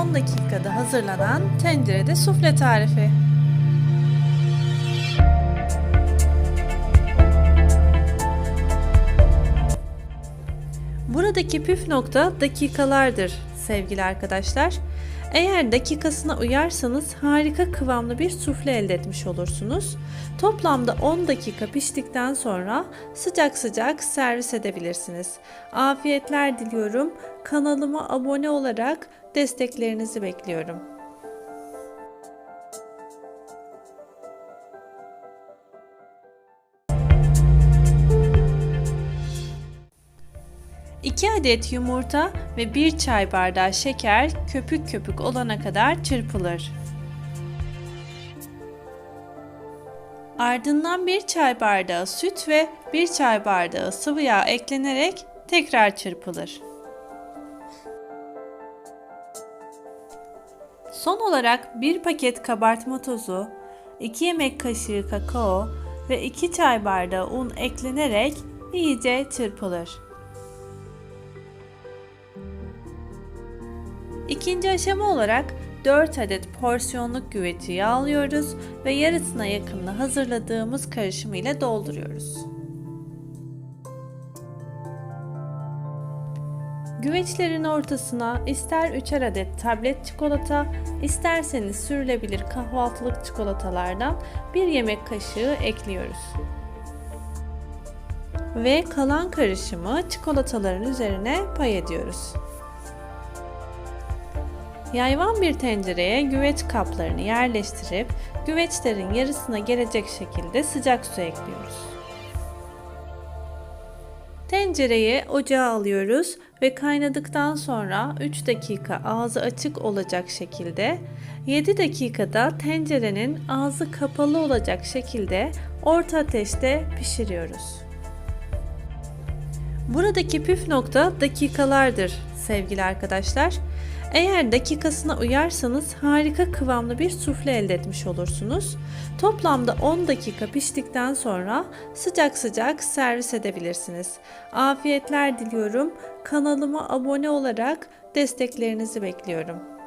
10 dakikada hazırlanan tencerede sufle tarifi. Buradaki püf nokta dakikalardır sevgili arkadaşlar. Eğer dakikasına uyarsanız harika kıvamlı bir sufle elde etmiş olursunuz. Toplamda 10 dakika piştikten sonra sıcak sıcak servis edebilirsiniz. Afiyetler diliyorum. Kanalıma abone olarak desteklerinizi bekliyorum. İki adet yumurta ve bir çay bardağı şeker köpük köpük olana kadar çırpılır. Ardından bir çay bardağı süt ve bir çay bardağı sıvı yağ eklenerek tekrar çırpılır. Son olarak bir paket kabartma tozu, 2 yemek kaşığı kakao ve 2 çay bardağı un eklenerek iyice çırpılır. İkinci aşama olarak 4 adet porsiyonluk güveci yağlıyoruz ve yarısına yakınını hazırladığımız karışımı ile dolduruyoruz. Güveçlerin ortasına ister 3'er adet tablet çikolata, isterseniz sürülebilir kahvaltılık çikolatalardan bir yemek kaşığı ekliyoruz. Ve kalan karışımı çikolataların üzerine pay ediyoruz. Yayvan bir tencereye güveç kaplarını yerleştirip güveçlerin yarısına gelecek şekilde sıcak su ekliyoruz. Tencereyi ocağa alıyoruz ve kaynadıktan sonra 3 dakika ağzı açık olacak şekilde 7 dakikada tencerenin ağzı kapalı olacak şekilde orta ateşte pişiriyoruz. Buradaki püf nokta dakikalardır sevgili arkadaşlar. Eğer dakikasına uyarsanız harika kıvamlı bir sufle elde etmiş olursunuz. Toplamda 10 dakika piştikten sonra sıcak sıcak servis edebilirsiniz. Afiyetler diliyorum. Kanalıma abone olarak desteklerinizi bekliyorum.